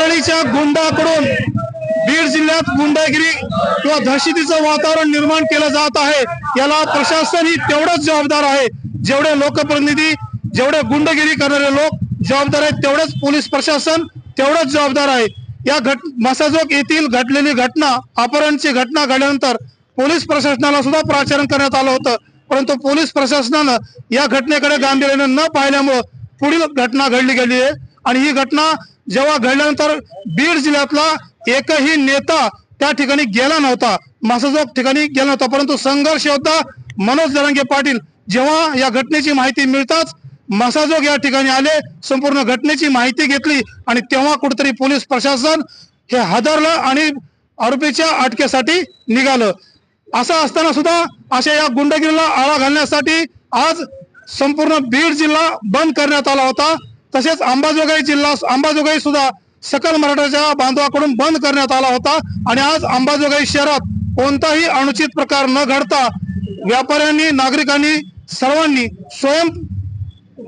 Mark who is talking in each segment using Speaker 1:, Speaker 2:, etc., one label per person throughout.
Speaker 1: परळीच्या गुंडाकडून बीड जिल्ह्यात गुंडागिरी किंवा दहशतीचं वातावरण निर्माण केलं जात आहे. याला प्रशासन ही तेवढंच जबाबदार आहे जेवढे लोकप्रतिनिधी जेवढे गुंडगिरी करणारे लोक जबाबदार आहेत तेवढंच पोलीस प्रशासन तेवढंच जबाबदार आहे. या घट मसाजोग येथील घडलेली घटना अपहरणची घटना घडल्यानंतर पोलीस प्रशासनाला सुद्धा प्राचारण करण्यात आलं होतं. परंतु पोलीस प्रशासनानं या घटनेकडे गांभीर्याने न पाहिल्यामुळं पुढील घटना घडली गेली आहे. आणि ही घटना जेव्हा घडल्यानंतर बीड जिल्ह्यातला एकही नेता त्या ठिकाणी गेला नव्हता. मासाजोग ठिकाणी गेला नव्हता. परंतु संघर्ष होता मनोज दरंगे पाटील जेव्हा या घटनेची माहिती मिळताच मासाजोग या ठिकाणी आले संपूर्ण घटनेची माहिती घेतली आणि तेव्हा कुठेतरी पोलीस प्रशासन हे हादरलं आणि आरोपीच्या अटकेसाठी निघालं. असं असताना सुद्धा अशा या गुंडगिरीला आळा घालण्यासाठी आज संपूर्ण बीड जिल्हा बंद करण्यात आला होता. तसेच अंबाजोगाई जिल्हा अंबाजोगाई सुद्धा सकल मराठाच्या बांधवाकडून बंद करण्यात आला होता. आणि आज अंबाजोगाई शहरात कोणताही अनुचित प्रकार न घडता व्यापाऱ्यांनी नागरिकांनी सर्वांनी स्वयं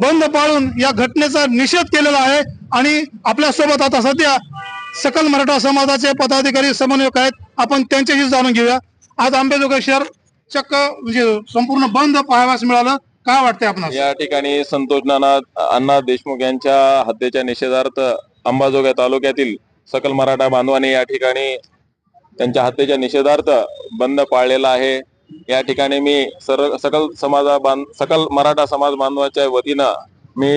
Speaker 1: बंद पाळून या घटनेचा निषेध केलेला आहे. आणि आपल्यासोबत आता सध्या सकल मराठा समाजाचे पदाधिकारी समन्वयक आहेत. आपण त्यांच्याशी जाणून घेऊया. आज आंबेजोगाई शहर चक्क म्हणजे संपूर्ण बंद पाहाव्यास मिळालं. काय वाटतंय आपणास?
Speaker 2: या ठिकाणी संतोष नाना अण्णा देशमुख यांच्या हत्येच्या निषेधार्थ अंबाजोगाई तालुक्यातील सकल मराठा बांधवांनी या ठिकाणी त्यांच्या हत्येच्या निषेधार्थ बंद पाळलेला आहे. या ठिकाणी मी सर सकल समाजा बांध सकल मराठा समाज बांधवाच्या वतीनं मी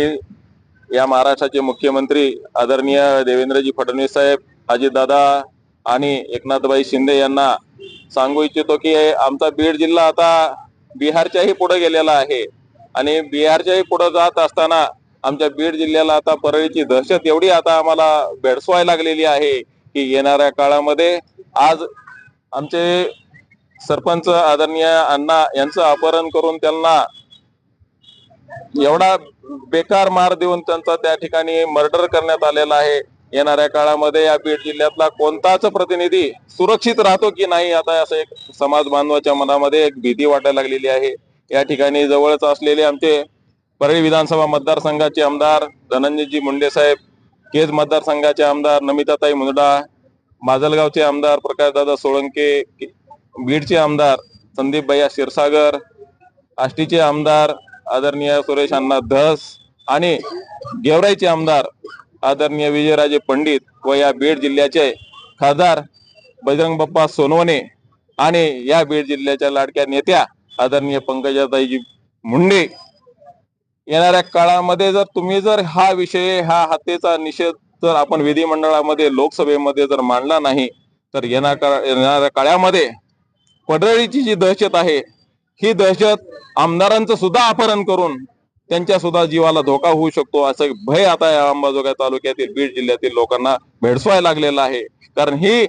Speaker 2: या महाराष्ट्राचे मुख्यमंत्री आदरणीय देवेंद्रजी फडणवीस साहेब अजितदादा आणि एकनाथबाई शिंदे यांना सांगू इच्छितो की आमचा बीड जिल्हा आता बिहारच्याही पुढे गेलेला आहे. आणि बिहारच्याही पुढे जात असताना आमच्या बीड जिल्ह्याला आता परळीची दहशत एवढी आता आम्हाला भेडसवाय लागलेली आहे की येणाऱ्या काळामध्ये आज आमचे सरपंच आदरणीय अण्णा यांचं अपहरण करून त्यांना एवढा बेकार मार देऊन त्यांचा त्या ठिकाणी मर्डर करण्यात आलेला आहे. येणाऱ्या काळामध्ये या बीड जिल्ह्यातला कोणताच प्रतिनिधी सुरक्षित राहतो की नाही आता असं एक समाज बांधवाच्या मनामध्ये एक भीती वाटायला लागलेली आहे. या ठिकाणी जवळच असलेले आमचे परळी विधानसभा मतदारसंघाचे आमदार धनंजयजी मुंडे साहेब केज मतदारसंघाचे आमदार नमिताताई मुंदडा माजलगावचे आमदार प्रकाशदादा सोळंके बीडचे आमदार संदीप भैया क्षीरसागर आष्टीचे आमदार आदरणीय सुरेश अण्णा धस आणि गेवराईचे आमदार आदरणीय विजयराजे पंडित व या बीड जिल्ह्याचे खासदार बजरंग बाप्पा सोनवणे आणि या बीड जिल्ह्याच्या लाडक्या नेत्या आदरणीय पंकजाताईजी मुंडे येणाऱ्या काळामध्ये जर तुम्ही जर हा विषय हा हत्येचा निषेध जर आपण विधिमंडळामध्ये लोकसभेमध्ये जर मांडला नाही तर येणार येणाऱ्या काळामध्ये पडळीची जी दहशत आहे ही दहशत आमदारांचं सुद्धा अपहरण करून त्यांच्या सुद्धा जीवाला धोका होऊ शकतो असं भय आता या अंबाजोगाई तालुक्यातील बीड जिल्ह्यातील लोकांना भेडसवायला लागलेला आहे. कारण ही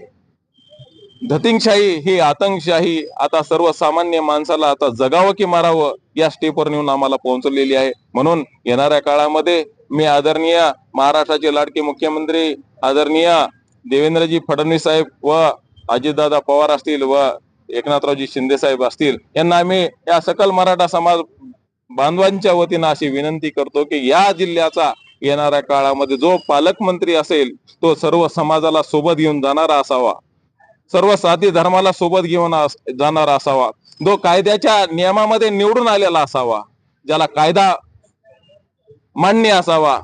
Speaker 2: धतिंगशाही ही आतंकशाही आता सर्वसामान्य माणसाला आता जगावं की मारावं या स्टेपवर नेऊन आम्हाला पोहोचलेली आहे. म्हणून येणाऱ्या काळामध्ये मी आदरणीय महाराष्ट्राचे लाडके मुख्यमंत्री आदरणीय देवेंद्रजी फडणवीस साहेब व अजितदादा पवार असतील व एकनाथरावजी शिंदे साहेब असतील यांना आम्ही या सकल मराठा समाज बांधवांच्या वतीनं अशी विनंती करतो की या जिल्ह्याचा येणाऱ्या काळामध्ये जो पालकमंत्री असेल तो सर्व समाजाला सोबत घेऊन जाणारा असावा. सर्व साथी धर्माला सोबत घेऊन जाणारा असावा. जो कायद्याच्या नियमामध्ये निवडून आलेला असावा ज्याला कायदा मान्य असावा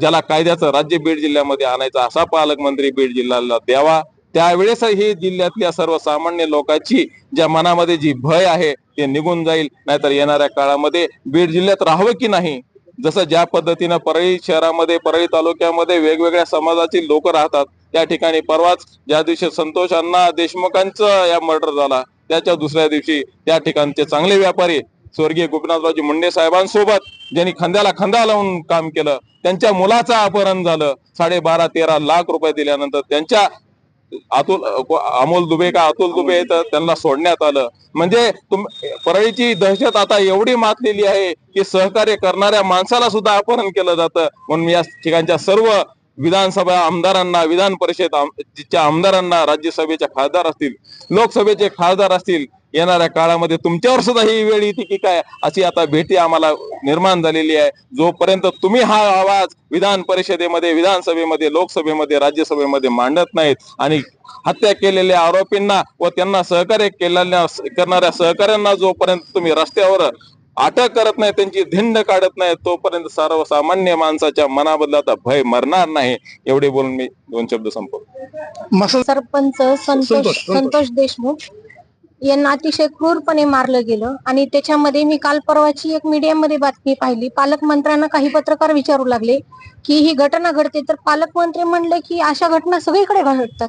Speaker 2: ज्याला कायद्याचं राज्य बीड जिल्ह्यामध्ये आणायचा असा पालकमंत्री बीड जिल्ह्याला द्यावा. त्यावेळेस ही जिल्ह्यातल्या सर्वसामान्य लोकांची ज्या मनामध्ये जी भय आहे ते निघून जाईल. नाहीतर येणाऱ्या काळामध्ये बीड जिल्ह्यात राहावं की नाही? जसं ज्या पद्धतीनं परळी शहरामध्ये परळी तालुक्यामध्ये वेगवेगळ्या समाजातील लोक राहतात त्या ठिकाणी परवाच ज्या दिवशी संतोष अण्णा देशमुखांचं या मर्डर झाला त्याच्या दुसऱ्या दिवशी त्या ठिकाणचे चांगले व्यापारी स्वर्गीय गोपीनाथरावजी मुंडे साहेबांसोबत ज्यांनी खांद्याला खांदा लावून काम केलं त्यांच्या मुलाचं अपहरण झालं साडेबारा तेरा लाख रुपये दिल्यानंतर त्यांच्या अतुल अमोल दुबे का अतुल दुबे तर त्यांना सोडण्यात आलं. म्हणजे परळीची दहशत आता एवढी मातलेली आहे की सहकार्य करणाऱ्या माणसाला सुद्धा अपहरण केलं जातं. म्हणून या ठिकाणच्या सर्व विधानसभा आमदारांना विधान परिषद च्या आमदारांना राज्यसभेच्या खासदार असतील लोकसभेचे खासदार असतील येणाऱ्या काळामध्ये तुमच्यावर सुद्धा ही वेळ येते की काय? अशी आता भीती आम्हाला निर्माण झालेली आहे. जोपर्यंत तुम्ही हा आवाज विधान परिषदेमध्ये विधानसभेमध्ये लोकसभेमध्ये राज्यसभेमध्ये मांडत नाहीत आणि हत्या केलेल्या आरोपींना व त्यांना सहकार्य केलेल्या करणाऱ्या सहकाऱ्यांना जोपर्यंत तुम्ही रस्त्यावर अटक करत नाही त्यांची धिंड काढत नाही तोपर्यंत सर्वसामान्य माणसाच्या मनाबद्दल आता भय मरणार नाही. एवढे बोलून मी दोन शब्द संपवतो.
Speaker 3: सरपंच
Speaker 1: संतोष.
Speaker 3: संतोष देशमुख. यांना अतिशय क्रूरपणे मारलं गेलं. आणि त्याच्यामध्ये मी काल परवाची एक मीडियामध्ये बातमी पाहिली. पालकमंत्र्यांना काही पत्रकार विचारू लागले की ही घटना घडते. तर पालकमंत्री म्हणले की अशा घटना सगळीकडे घडतात.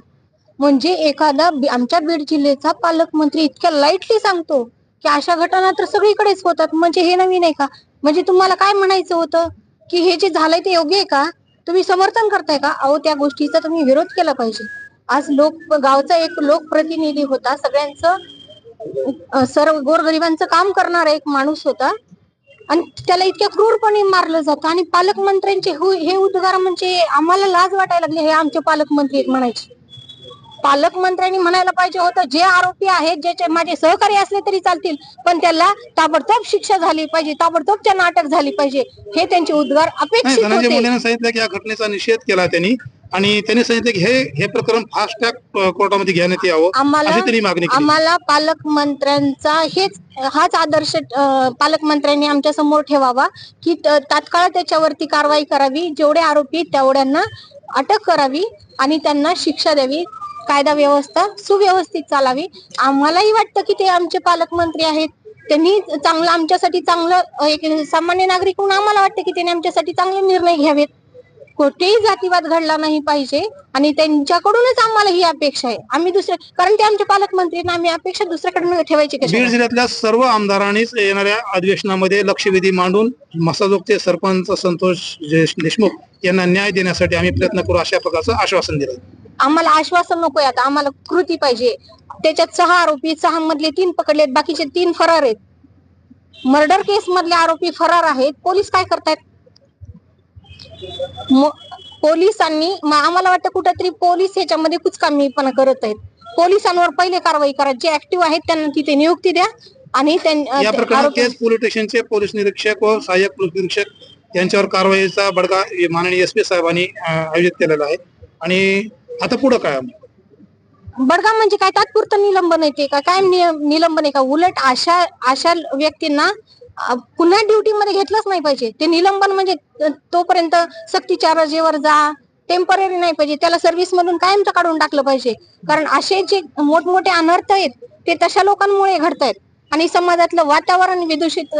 Speaker 3: म्हणजे एखादा बी- आमच्या बीड जिल्ह्याचा पालकमंत्री इतक्या लाईटली सांगतो की अशा घटना तर सगळीकडेच होतात. म्हणजे हे नवीन आहे का? म्हणजे तुम्हाला काय म्हणायचं होतं? की हे जे झालंय ते योग्य आहे का? तुम्ही समर्थन करताय का? अहो त्या गोष्टीचा तुम्ही विरोध केला पाहिजे. आज लोक गावचा एक लोकप्रतिनिधी होता. सगळ्यांचं सर्व गोरगरिबांचं काम करणारा एक माणूस होता. आणि त्याला इतक्या क्रूरपणे मारलं जातं. आणि पालकमंत्र्यांचे हु- उद्गार म्हणजे आम्हाला लाज वाटायला लागली. हे आमचे पालकमंत्री म्हणायचे. पालकमंत्र्यांनी म्हणायला पाहिजे होतं जे आरोपी आहेत ज्याचे माझे सहकारी असले तरी चालतील पण त्याला ताबडतोब शिक्षा झाली पाहिजे ताबडतोब त्यांना अटक झाली पाहिजे. हे त्यांचे उद्गार अपेक्षित होते.
Speaker 1: सांगितलं की या घटनेचा निषेध केला त्यांनी. आणि त्यांनी सांगितलं की हे हे प्रकरण फास्ट ट्रॅक कोर्टामध्ये घेण्यात यावं.
Speaker 3: आम्हाला
Speaker 1: अशी त्यांनी मागणी केली.
Speaker 3: आम्हाला पालकमंत्र्यांचा हेच हाच आदर्श अं, पालकमंत्र्यांनी आमच्यासमोर ठेवावा की त- तात्काळ त्याच्यावरती कारवाई करावी जेवढे आरोपी तेवढ्यांना अटक करावी आणि त्यांना शिक्षा द्यावी कायदा व्यवस्था सुव्यवस्थित चालावी. आम्हालाही वाटतं की ते आमचे पालकमंत्री आहेत. त्यांनी चांगलं आमच्यासाठी चांगलं अं, एक सामान्य नागरिक म्हणून आम्हाला वाटतं की त्यांनी आमच्यासाठी चांगले निर्णय घ्यावेत. कुठेही जातीवाद घडला नाही पाहिजे आणि त्यांच्याकडूनच आम्हाला ही अपेक्षा आहे. आम्ही दुसऱ्या कारण ते आमचे पालकमंत्री आहेत, आम्ही अपेक्षा दुसऱ्याकडून ठेवायची कशी
Speaker 1: बीड जिल्ह्यातल्या सर्व आमदारांनीच येणाऱ्या अधिवेशनामध्ये लक्षवेधी मांडून मसाजोगचे सरपंच संतोष देश- देशमुख यांना न्याय देण्यासाठी आम्ही प्रयत्न करू अशा प्रकारचं आश्वासन दिलं.
Speaker 3: आम्हाला आश्वासन नकोय आता. आम्हाला कृती पाहिजे. त्याच्यात सहा आरोपी सहा मधले तीन पकडलेत बाकीचे तीन फरार आहेत. मर्डर केस मधले आरोपी फरार आहेत. पोलीस काय करतायत? पोलिसांनी आम्हाला वाटतं कुठेतरी पोलीस ह्याच्यामध्ये कुचकामीपणा करत आहेत. पोलिसांवर पहिले कारवाई करा. जे ऍक्टिव्ह आहेत त्यांना तिथे नियुक्ती द्या आणि
Speaker 1: या प्रकरणात पोलीस स्टेशनचे पोलीस निरीक्षक व सहाय्यक पोलीस निरीक्षक यांच्यावर कारवाईचा बडगा माननीय एस पी साहेबांनी आयोजित केलेला आहे. आणि आता पुढे काय
Speaker 3: बडगा म्हणजे काय? तात्पुरतं निलंबन येते का? काय निलंबन आहे का? उलट अशा अशा व्यक्तींना पुन्हा ड्युटीमध्ये घेतलंच नाही पाहिजे. ते निलंबन म्हणजे त- तोपर्यंत सक्तीच्या रजेवर जा. टेंपररी नाही पाहिजे. त्याला सर्व्हिस मधून कायमचं काढून टाकलं पाहिजे. कारण असे जे मोठमोठे अनर्थ आहेत ते तशा लोकांमुळे घडत आहेत आणि समाजातलं वातावरण विदूषित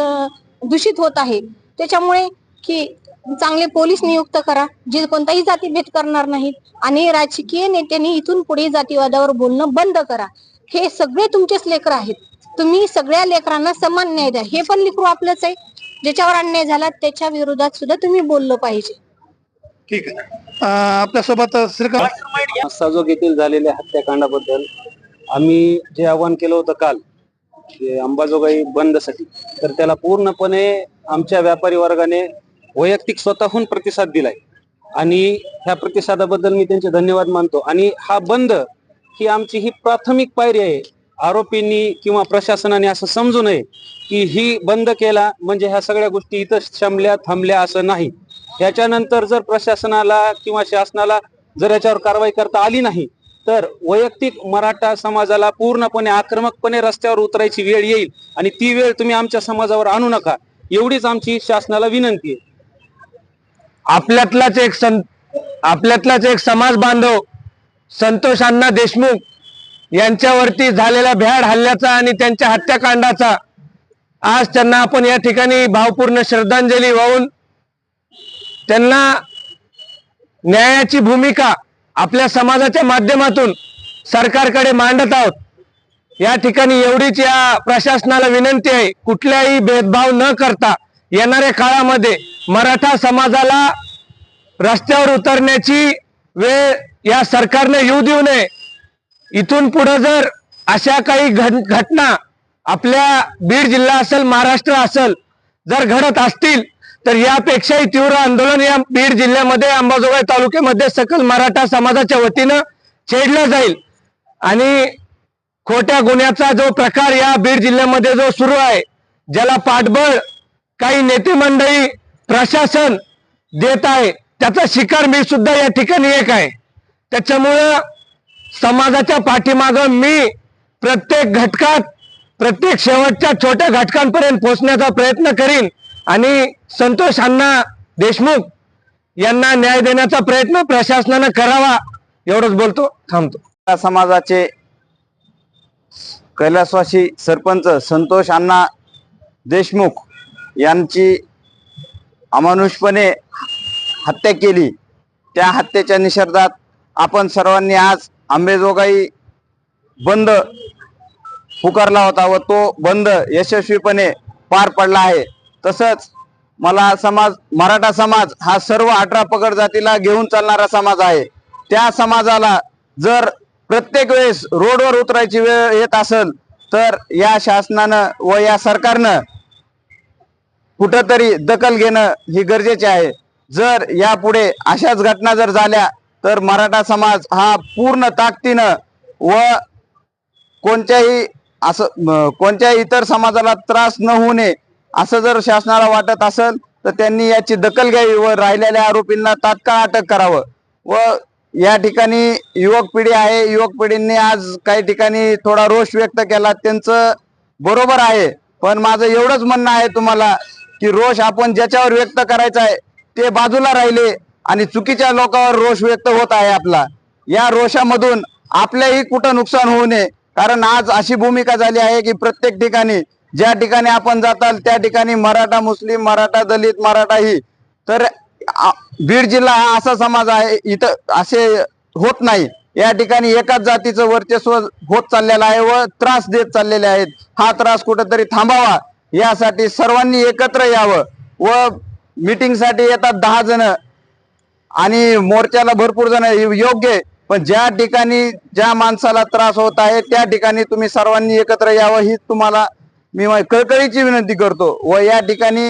Speaker 3: दूषित होत आहे. त्याच्यामुळे की चांगले पोलीस नियुक्त करा. जे कोणताही जातीभेद करणार नाहीत. आणि राजकीय नेत्यांनी इथून पुढे जातीवादावर बोलणं बंद करा. हे सगळे तुमचेच लेकर आहेत. तुम्ही सगळ्या लेकरांना समान न्याय द्या. हे पण लेकरू आपलंच आहे. ज्याच्यावर अन्याय झाला त्याच्या विरोधात सुद्धा तुम्ही बोललं पाहिजे.
Speaker 1: ठीक आहे. आपल्यासोबत श्रीकांत
Speaker 4: साजोग येथील झालेल्या हत्याकांडाबद्दल आम्ही जे आवाहन केलं होतं काल अंबाजोगाई बंदसाठी तर त्याला पूर्णपणे आमच्या व्यापारी वर्गाने वैयक्तिक स्वतःहून प्रतिसाद दिलाय. आणि ह्या प्रतिसादाबद्दल मी त्यांचे धन्यवाद मानतो. आणि हा बंद ही आमची ही प्राथमिक पायरी आहे. आरोपींनी किंवा प्रशासनाने असं समजू नये की ही बंद केला म्हणजे ह्या सगळ्या गोष्टी इथं शमल्या थांबल्या असं नाही. याच्यानंतर जर प्रशासनाला किंवा शासनाला जर याच्यावर कारवाई करता आली नाही तर वैयक्तिक मराठा समाजाला पूर्णपणे आक्रमकपणे रस्त्यावर उतरायची वेळ येईल आणि ती वेळ तुम्ही आमच्या समाजावर आणू नका. एवढीच आमची शासनाला विनंती आहे.
Speaker 5: आपल्यातलाच एक सं आपल्यातलाच एक समाज बांधव संतोष अण्णा देशमुख यांच्यावरती झालेल्या भ्याड हल्ल्याचा आणि त्यांच्या हत्याकांडाचा आज त्यांना आपण या ठिकाणी भावपूर्ण श्रद्धांजली वाहून त्यांना न्यायाची भूमिका आपल्या समाजाच्या माध्यमातून सरकारकडे मांडत आहोत. या ठिकाणी एवढीच या प्रशासनाला विनंती आहे कुठल्याही भेदभाव न करता येणाऱ्या काळामध्ये मराठा समाजाला रस्त्यावर उतरण्याची वेळ या सरकारने येऊ देऊ नये. इथून पुढे जर अशा काही घटना आपल्या बीड जिल्हा असेल महाराष्ट्र असेल जर घडत असतील तर यापेक्षाही तीव्र आंदोलन या बीड जिल्ह्यामध्ये अंबाजोगाई तालुक्यामध्ये सकल मराठा समाजाच्या वतीनं छेडलं जाईल. आणि खोट्या गुन्ह्याचा जो प्रकार या बीड जिल्ह्यामध्ये जो सुरू आहे ज्याला पाठबळ काही नेते मंडळी प्रशासन देत आहे त्याचा शिकार मी सुद्धा या ठिकाणी एक आहे. त्याच्यामुळं समाजाच्या पाठीमागं मी प्रत्येक घटकात प्रत्येक शेवटच्या छोट्या घटकांपर्यंत पोहोचण्याचा प्रयत्न करीन. आणि संतोष अण्णा देशमुख यांना न्याय देण्याचा प्रयत्न प्रशासनानं करावा एवढंच बोलतो थांबतो.
Speaker 6: या समाजाचे कैलासवासी सरपंच संतोष अण्णा देशमुख यांची अमानुषपणे हत्या केली. त्या हत्येच्या निषेधात आपण सर्वांनी आज आंबेजोगाई बंद पुकारला होता व तो बंद यशस्वीपणे पार पडला आहे. तसंच मला समाज मराठा समाज हा सर्व अठरा पगड जातीला घेऊन चालणारा समाज आहे. त्या समाजाला जर प्रत्येक वेळेस रोडवर उतरायची वेळ येत असेल तर या शासनानं व या सरकारनं कुठंतरी दखल घेणं ही गरजेचे आहे. जर यापुढे अशाच घटना जर झाल्या तर मराठा समाज हा पूर्ण ताकदीनं व कोणत्याही असं कोणत्याही इतर समाजाला त्रास न होऊ नये असं जर शासनाला वाटत असेल तर त्यांनी याची दखल घ्यावी व राहिलेल्या आरोपींना तात्काळ अटक करावं. व या ठिकाणी युवक पिढी आहे युवक पिढींनी आज काही ठिकाणी थोडा रोष व्यक्त केला त्यांचं बरोबर आहे. पण माझं एवढंच म्हणणं आहे तुम्हाला की रोष आपण ज्याच्यावर व्यक्त करायचा आहे ते बाजूला राहिले आणि चुकीच्या लोकांवर रोष व्यक्त होत आहे आपला. या रोषामधून आपल्याही कुठं नुकसान होऊ नये. कारण आज अशी भूमिका झाली आहे की प्रत्येक ठिकाणी ज्या ठिकाणी आपण जाताल त्या ठिकाणी मराठा मुस्लिम मराठा दलित मराठा ही. तर बीड जिल्हा हा असा समाज आहे इथं असे होत नाही. या ठिकाणी एकाच जातीचं वर्चस्व होत चाललेलं आहे व त्रास देत चाललेले आहेत. हा त्रास कुठेतरी थांबावा यासाठी सर्वांनी एकत्र यावं व मीटिंगसाठी येतात दहा जण. आणि मोर्चाला भरपूर जण योग्य आहे. पण ज्या ठिकाणी ज्या माणसाला त्रास होत आहे त्या ठिकाणी तुम्ही सर्वांनी एकत्र यावं ही तुम्हाला मी कळकळीची विनंती करतो व या ठिकाणी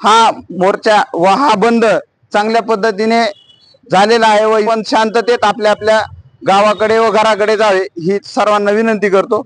Speaker 6: हा मोर्चा व हा बंद चांगल्या पद्धतीने झालेला आहे व पण शांततेत आपल्या आपल्या गावाकडे व घराकडे जावे ही सर्वांना विनंती करतो